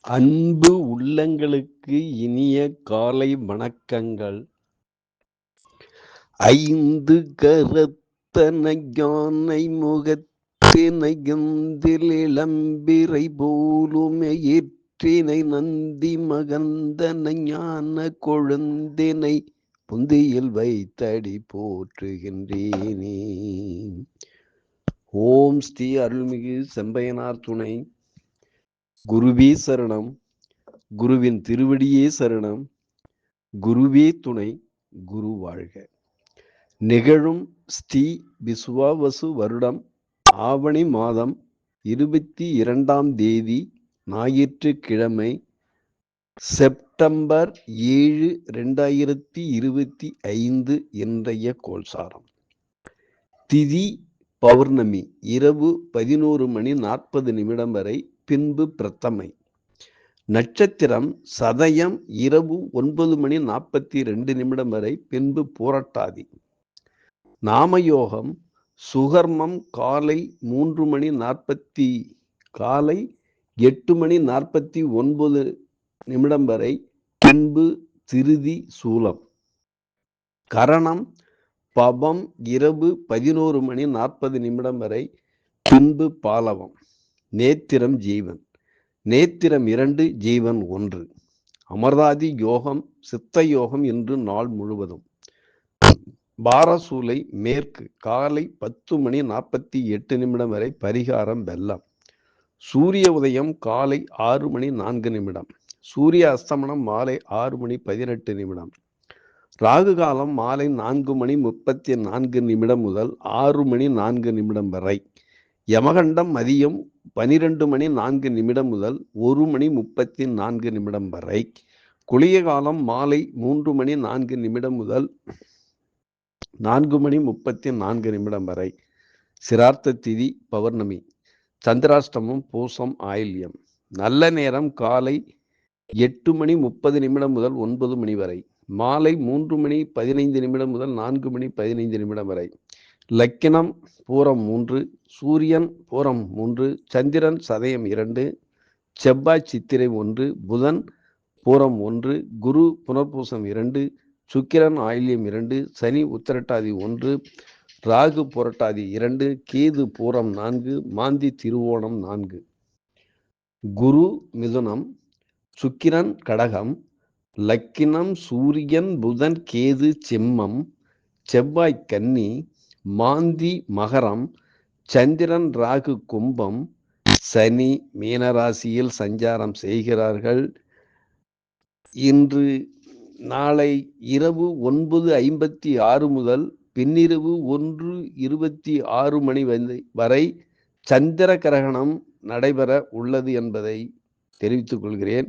அன்பு உள்ளங்களுக்கு இனிய காலை வணக்கங்கள். ஐந்து கரத்தன யானை முகத்தினையந்தில் இளம்பிரை போலுமே ஏற்றினை நந்தி மகந்தனை ஞான கொழுந்தினை புந்தியில் வைத்தடி போற்றுகின்றேனே. ஓம் ஸ்ரீ அருள்மிகு செம்பையனார் துணை. குருவே சரணம். குருவின் திருவடியே சரணம். குருவே துணை குரு வாழ்க. நிகழும் ஸ்ரீ விசுவாவசு வருடம் ஆவணி மாதம் இருபத்தி இரண்டாம் தேதி ஞாயிற்றுக்கிழமை செப்டம்பர் ஏழு ரெண்டாயிரத்தி இருபத்தி ஐந்து இன்றைய கோல்சாரம் திதி பௌர்ணமி இரவு பதினோரு மணி நாற்பது நிமிடம் வரை பின்பு பிரத்தமை. நட்சத்திரம் சதயம் இரவு ஒன்பது மணி நாற்பத்தி ரெண்டு நிமிடம் வரை பின்பு பூரட்டாதி. நாமயோகம் சுகர்மம் காலை மூன்று மணி நாற்பத்தி காலை எட்டு மணி நாற்பத்தி ஒன்பது நிமிடம் வரை பின்பு திருதி சூலம். கரணம் பபம் இரவு பதினோரு மணி நாற்பது நிமிடம் வரை பின்பு பாலவம். நேத்திரம் ஜீவன். நேத்திரம் இரண்டு ஜீவன் ஒன்று. அமர்தாதி யோகம் சித்த யோகம் என்று நாள் முழுவதும். பாரசூலை மேற்கு காலை பத்து மணி நாற்பத்தி எட்டு நிமிடம் வரை பரிகாரம் வெள்ளம். சூரிய உதயம் காலை ஆறு மணி நான்கு நிமிடம். சூரிய அஸ்தமனம் மாலை ஆறு மணி பதினெட்டு நிமிடம். ராகு காலம் மாலை நான்கு மணி முப்பத்தி நான்கு நிமிடம் முதல் ஆறு மணி நான்கு நிமிடம் வரை. யமகண்டம் மதியம் பனிரெண்டு மணி நான்கு நிமிடம் முதல் ஒரு மணி முப்பத்தி நான்கு நிமிடம் வரை. குளிய காலம் மாலை மூன்று மணி நான்கு நிமிடம் முதல் நான்கு மணி முப்பத்தி நான்கு நிமிடம் வரை. சிரார்த்த திதி பௌர்ணமி. சந்திராஷ்டமம் பூசம் ஆயில்யம். நல்ல நேரம் காலை எட்டு மணி முப்பது நிமிடம் முதல் ஒன்பது மணி வரை. மாலை மூன்று மணி பதினைந்து நிமிடம் முதல் நான்கு மணி பதினைந்து நிமிடம் வரை. லக்கினம் பூரம் மூன்று சூரியன் பூரம் மூன்று சந்திரன் சதயம் இரண்டு செவ்வாய் சித்திரை ஒன்று புதன் பூரம் ஒன்று குரு புனர்பூசம் இரண்டு சுக்கிரன் ஆயில்யம் இரண்டு சனி உத்திரட்டாதி ஒன்று ராகு புரட்டாதி இரண்டு கேது பூரம் நான்கு மாந்தி திருவோணம் நான்கு. குரு மிதுனம் சுக்கிரன் கடகம் லக்கினம் சூரியன் புதன் கேது செம்மம் செவ்வாய் கன்னி மாந்தி மகரம் சந்திரன் ராகு கும்பம் சனி மீனராசியில் சஞ்சாரம் செய்கிறார்கள். இன்று நாளை இரவு ஒன்பது ஐம்பத்தி ஆறு முதல் பின்னிரவு ஒன்று இருபத்தி ஆறு மணி வரை சந்திர கிரகணம் நடைபெற உள்ளது என்பதை தெரிவித்துக் கொள்கிறேன்.